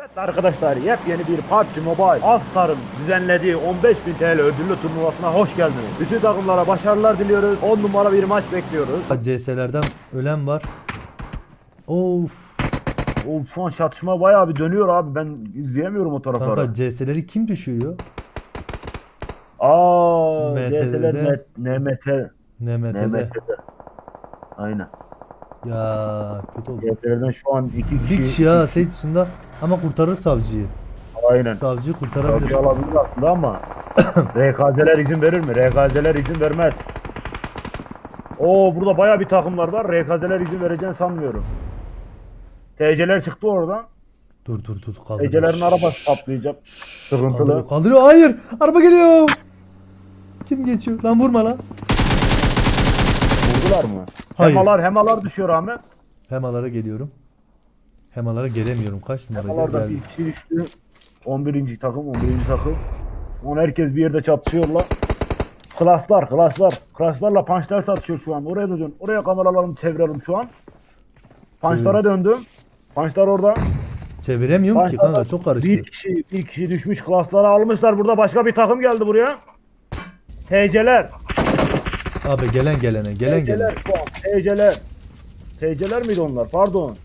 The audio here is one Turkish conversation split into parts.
Evet arkadaşlar yepyeni bir PUBG Mobile All-Star'ın düzenlediği 15.000 TL ödüllü turnuvasına hoş geldiniz. Bütün takımlara başarılar diliyoruz. 10 numara bir maç bekliyoruz. CS'lerden ölen var. Of. O şu an çatışma bayağı bir dönüyor abi. Ben izleyemiyorum o tarafları. Kanka CS'leri kim düşürüyor? Aa. CS'ler NMT. NMT'de. NMT'de. Aynen. Ya kötü oldu. CS'lerden şu an iki kişi. Bir kişi ya Seyit dışında ama kurtarır savcıyı. Aynen. Savcıyı kurtarabilir. Tabii alabilir aslında ama RKZ'ler izin verir mi? RKZ'ler izin vermez. Oo burada baya bir takımlar var. RKZ'ler izin vereceğini sanmıyorum. TC'ler çıktı oradan. Dur dur dur kaldır. TC'lerin arabası patlayacak. Sıkıntılı. Kaldırıyor, kaldırıyor. Hayır. Araba geliyor. Kim geçiyor? Lan vurma lan. Vurdular mı? Hayır. Hemalar hemalar düşüyor Ahmet. Hemalara geliyorum. Hemalara gelemiyorum. Kaç numara Hemalarda bir kişi düştü. 11. takım 11. takım. On herkes bir yerde çatışıyorlar. Klaslar, klaslar. Klaslarla punchlar satışıyor şu an. Oraya dön. Oraya kameralarımı çevirelim şu an. Punchlara döndüm. Punchlar orada. Çeviremiyorum ki kanka çok karıştı. Bir kişi, bir kişi düşmüş. Klasları almışlar. Burada başka bir takım geldi buraya. TC'ler. Abi gelen gelene gelen gelene. TC'ler şu an. TC'ler. TC'ler miydi onlar? Pardon.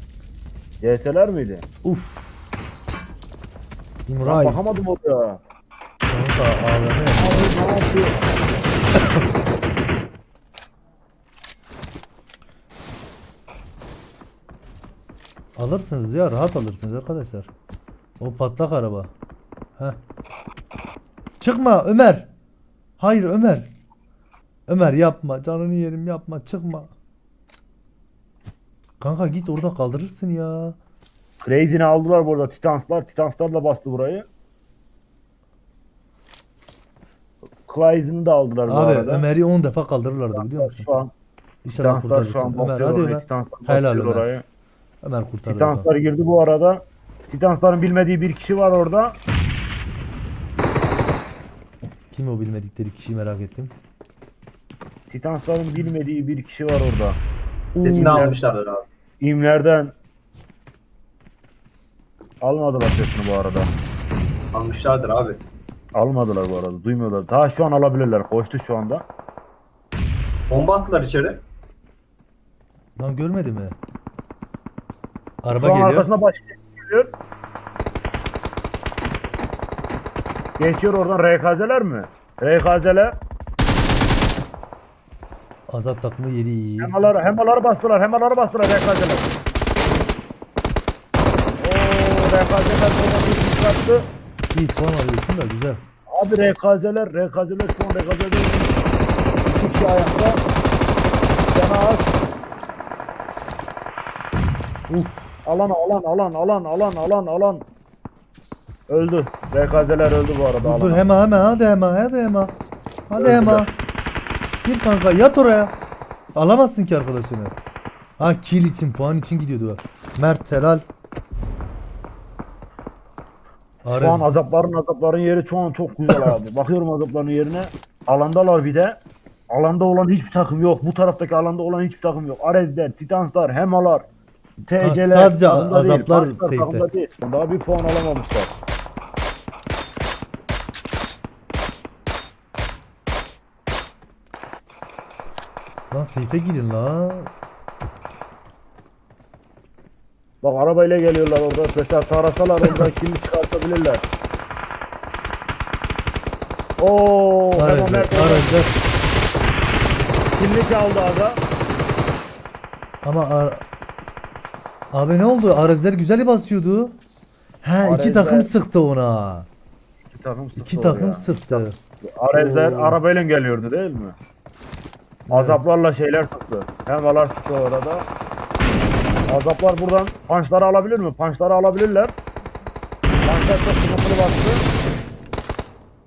CS'ler miydi? Uf. Ben İmray. bakamadım oraya. Kanka AVM. Abi ne yapıyor? Alırsınız ya rahat alırsınız arkadaşlar. O patlak araba. Heh. Çıkma Ömer. Hayır Ömer. Ömer yapma canını yerim yapma çıkma. Kanka git orada kaldırırsın ya. Crazy'ni aldılar burada Titanslar. Titanslar da bastı burayı. Crazy'ni de aldılar bu Abi arada. Ömer'i 10 defa kaldırırlardı biliyor musun? Şu an İnşallah Titanslar şu an. Ömer basıyor hadi orayı. Ömer. Titanslar Helal basıyor Ömer. orayı. Ömer kurtarır. Titanslar girdi bu arada. Titansların bilmediği bir kişi var orada. Kim o bilmedikleri kişiyi merak ettim. Titansların bilmediği bir kişi var orada. Sesini Oo. almışlardır abi. İmlerden almadılar sesini bu arada. Almışlardır abi. Almadılar bu arada. Duymuyorlar. Daha şu an alabilirler. Koştu şu anda. Bomba attılar içeri. Lan görmedi mi? Araba Şu an geliyor. arkasına başka geliyor. Geçiyor oradan RKZ'ler mi? RKZ'ler. Azap takımı yeri iyi. Hemaları, hemaları bastılar. Hemaları bastılar RKZ'ler. Ooo RKZ'ler burada bir. İyi alıyorsun da güzel. Abi RKZ'ler şu an RKZ'ler. İki kişi ayakta. Yana az. Uf. Alan alan alan alan alan alan alan. Öldü. RKZ'ler öldü bu arada. Dur dur hemen hemen hadi hemen hadi hemen. Hadi hemen. Gir kanka yat oraya. Alamazsın ki arkadaşını. Ha kill için puan için gidiyordu. o. Mert helal. Şu an azapların azapların yeri şu an çok güzel abi. Bakıyorum azapların yerine. Alandalar bir de. Alanda olan hiçbir takım yok. Bu taraftaki alanda olan hiçbir takım yok. Arezler, Titanslar, Hemalar, TC'ler. sadece azaplar değil. Daha bir puan alamamışlar. Seyfe girin la. Bak arabayla geliyorlar orada. Mesela tarasalar orada kimi çıkartabilirler. Oo, hemen. Mert orada Arezler. kimlik aldı aga. Ama ar- Abi ne oldu? Arezler güzel basıyordu. He iki takım sıktı ona. İki takım sıktı İki takım sıktı. Arezler arabayla geliyordu değil mi? Azaplarla şeyler sıktı. Hemalar sıktı orada. Azaplar buradan punchları alabilir mi? Punchları alabilirler. Punchlar çok sıkıntılı bastı.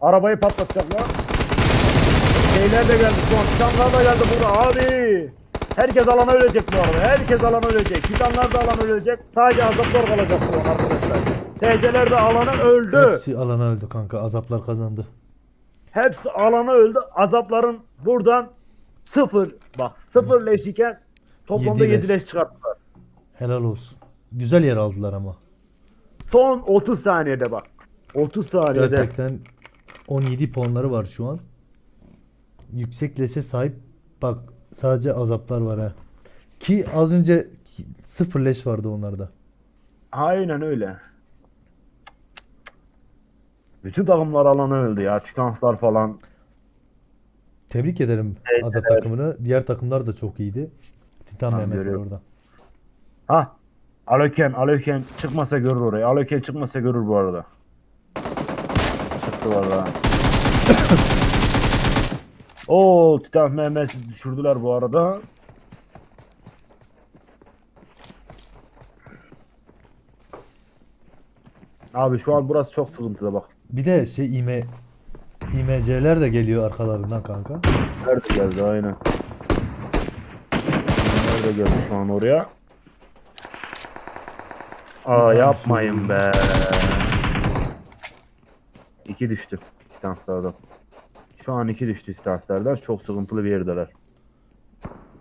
Arabayı patlatacaklar. Şeyler de geldi. Titanlar da geldi burada abi. Herkes alana ölecek bu arada. Herkes alana ölecek. Titanlar da alana ölecek. Sadece azaplar kalacak an arkadaşlar. TC'ler de alana öldü. Hepsi alana öldü kanka. Azaplar kazandı. Hepsi alana öldü. Azapların buradan sıfır bak sıfır leş iken toplamda Yedi 7 leş. leş çıkarttılar. Helal olsun. Güzel yer aldılar ama. Son 30 saniyede bak. 30 saniyede. Gerçekten 17 puanları var şu an. Yüksek leşe sahip. Bak sadece azaplar var ha. Ki az önce sıfır leş vardı onlarda. Aynen öyle. Bütün takımlar alanı öldü ya. Titanslar falan. Tebrik ederim Evet, azap evet. takımını. Diğer takımlar da çok iyiydi. Titan Tamam, Mehmet var görüyorum. orada. Ha. Aloken, Aloken çıkmasa görür orayı. Aloken çıkmasa görür bu arada. Çıktı valla. Oo, Titan Mehmet'i düşürdüler bu arada. Abi şu an burası çok sıkıntıda bak. Bir de şey IM IMC'ler de geliyor arkalarından kanka. Nerede geldi aynen. Nerede geldi şu an oraya? Aa yapmayın be. İki düştü Titanslardan. Şu an iki düştü Titanslardan. Çok sıkıntılı bir yerdeler.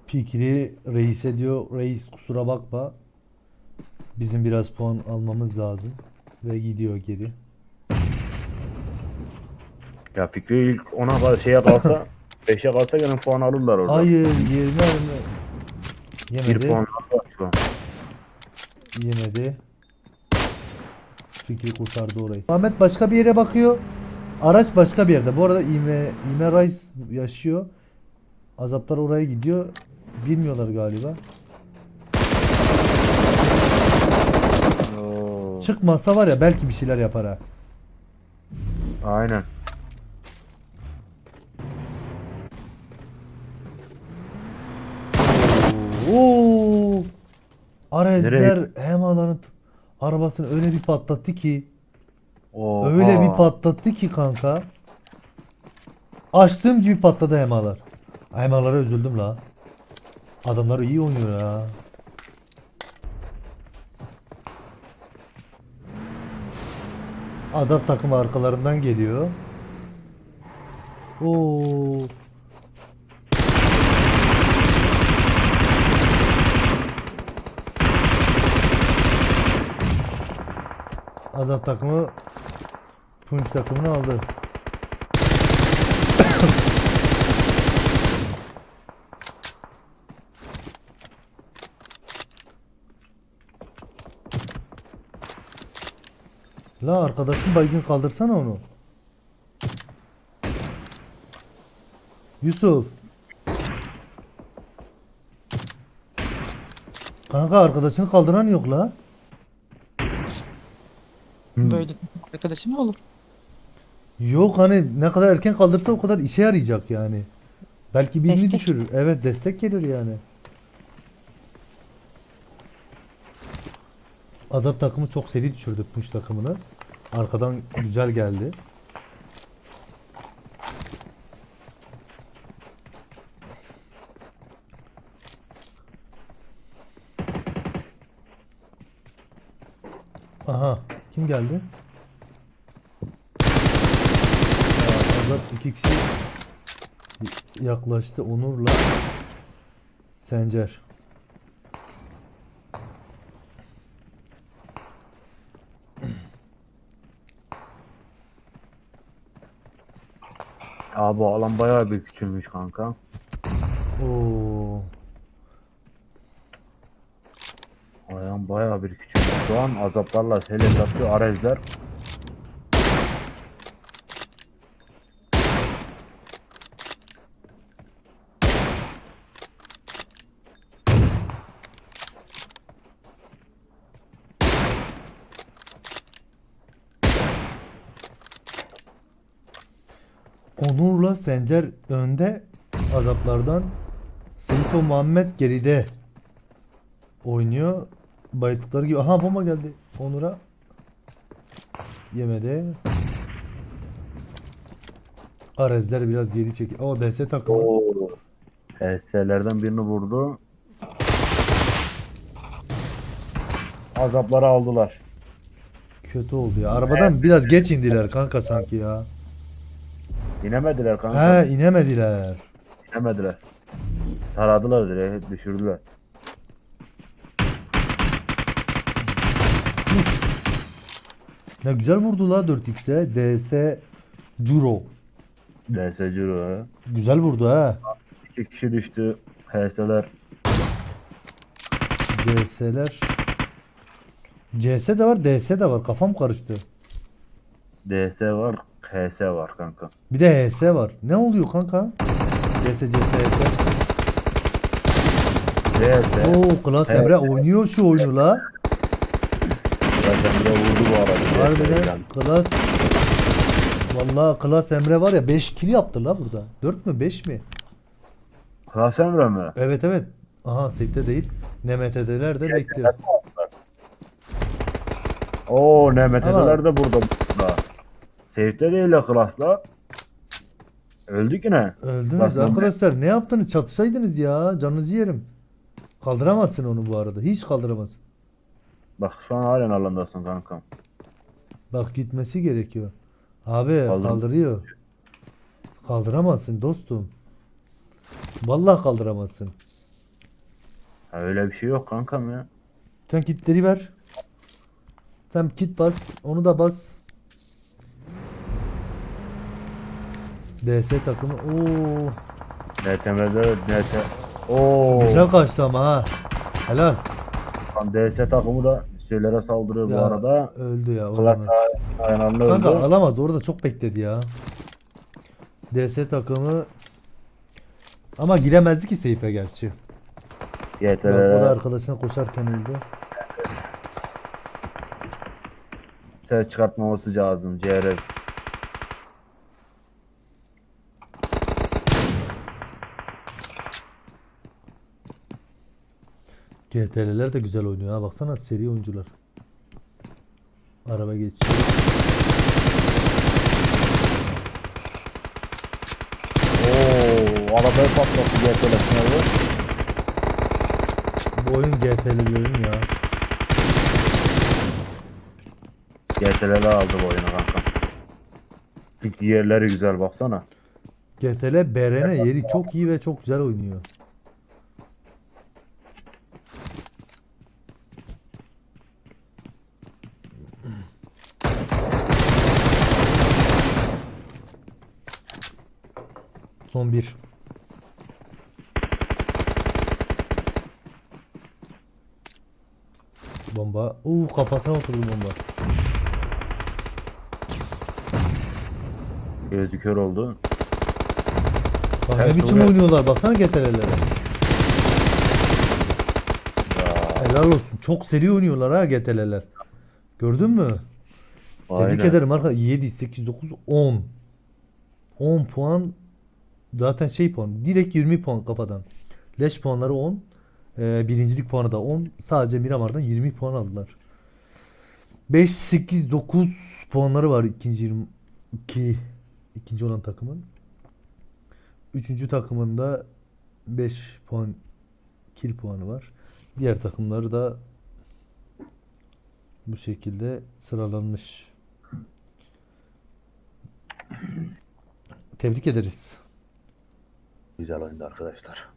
Fikri reise diyor. Reis kusura bakma. Bizim biraz puan almamız lazım. Ve gidiyor geri. Ya Fikri ilk ona kadar şeye kalsa 5'e kalsa gene puan alırlar orada. Hayır yerine yerine. Bir Yemedi. puan var şu an. Yemedi. Fikri kurtardı orayı. Ahmet başka bir yere bakıyor. Araç başka bir yerde. Bu arada İme, İme Rice yaşıyor. Azaplar oraya gidiyor. Bilmiyorlar galiba. Oo, Çıkmasa var ya belki bir şeyler yapar ha. Aynen. Oo. Arezler Nereye? hem alanın arabasını öyle bir patlattı ki. Oha. Öyle bir patlattı ki kanka. Açtığım gibi patladı hemalar. Hemalara üzüldüm la. Adamlar iyi oynuyor ya. Adam takımı arkalarından geliyor. Oo. Adam takımı Punch takımını aldı. La arkadaşın baygın kaldırsana onu. Yusuf. Kanka arkadaşını kaldıran yok la. Böyle arkadaşım olur? Yok hani ne kadar erken kaldırsa o kadar işe yarayacak yani. Belki birini Destek. düşürür. Evet destek gelir yani. Azap takımı çok seri düşürdü Push takımını. Arkadan güzel geldi. Aha kim geldi? Azap iki kişi yaklaştı Onur'la Sencer. Abi bu alan bayağı bir küçülmüş kanka. Oo. Alan bayağı bir küçülmüş. Şu an azaplarla hele yapıyor arezler. Onur'la Sencer önde azaplardan. Seyito Muhammed geride oynuyor. Bayıldıkları gibi. Aha bomba geldi Onur'a. Yemedi. Arezler biraz geri çekiyor. O DS takımı. Oo. HS'lerden birini vurdu. Azapları aldılar. Kötü oldu ya. Arabadan biraz geç indiler kanka sanki ya. İnemediler kanka. He inemediler. İnemediler. Taradılar direkt düşürdüler. Ne güzel vurdu la 4x'e. DS Juro. DS Ciro. ha. Güzel vurdu ha. İki kişi düştü. HS'ler. DS'ler. CS de var, DS de var. Kafam karıştı. DS var. HS var kanka. Bir de HS var. Ne oluyor kanka? DS, CS, HS. DS. Oo, Klas. Emre oynuyor şu oyunu la. Zaten de vurdu bu arada. Harbiden Klas. Vallahi Klas Emre var ya 5 kill yaptı la burada. 4 mü 5 mi? Klas Emre mi? Evet evet. Aha sekte değil. NMT'deler de bekliyor. Oo Ama- de burada. burada. Safe'de değil ya Klas'la. Öldük yine. Öldünüz Klas Emre. arkadaşlar. Ne yaptınız? Çatışsaydınız ya. Canınızı yerim. Kaldıramazsın onu bu arada. Hiç kaldıramazsın. Bak şu an halen alandasın kankam. Bak gitmesi gerekiyor. Abi Kaldır- kaldırıyor. Kaldıramazsın dostum. Vallahi kaldıramazsın. Ha, öyle bir şey yok kankam ya. Sen kitleri ver. Sen kit bas. Onu da bas. DS takımı. Oo, NTM'de NT. Oo. güzel kaçtı ama ha. Helal. Lan DS takımı da şeylere saldırıyor Ya, bu arada. Öldü ya. o Klas zaman. ayağında Kanka öldü. alamaz. Orada çok bekledi ya. DS takımı ama giremezdi ki seyfe gerçi. Bak, o da arkadaşına koşarken öldü. ses çıkartmaması lazım. CRS. GTR'ler de güzel oynuyor ha. Baksana seri oyuncular. Araba geçiyor. Oo, arabayı patlattı GT'ler sınavı. Bu oyun GTR'lerin ya. GT'leri aldı bu oyunu kankam. Çünkü yerleri güzel baksana. GTL BRN yeri çok iyi ve çok güzel oynuyor. Son bir. Bomba. Uuu kafasına oturdu bomba. Gözü kör oldu. Bak ne Evet, biçim doğru. oynuyorlar baksana GTR'lere. Helal olsun. Çok seri oynuyorlar ha GTL'ler. Gördün mü? Tebrik aynen. ederim arkadaşlar. 7, 8, 9, 10. 10 puan zaten şey puan. Direkt 20 puan kafadan. Leş puanları 10. Ee, birincilik puanı da 10. Sadece Miramar'dan 20 puan aldılar. 5, 8, 9 puanları var ikinci 22 ikinci olan takımın. Üçüncü takımında 5 puan kill puanı var. Diğer takımları da bu şekilde sıralanmış. Tebrik ederiz. Güzel oyundu arkadaşlar.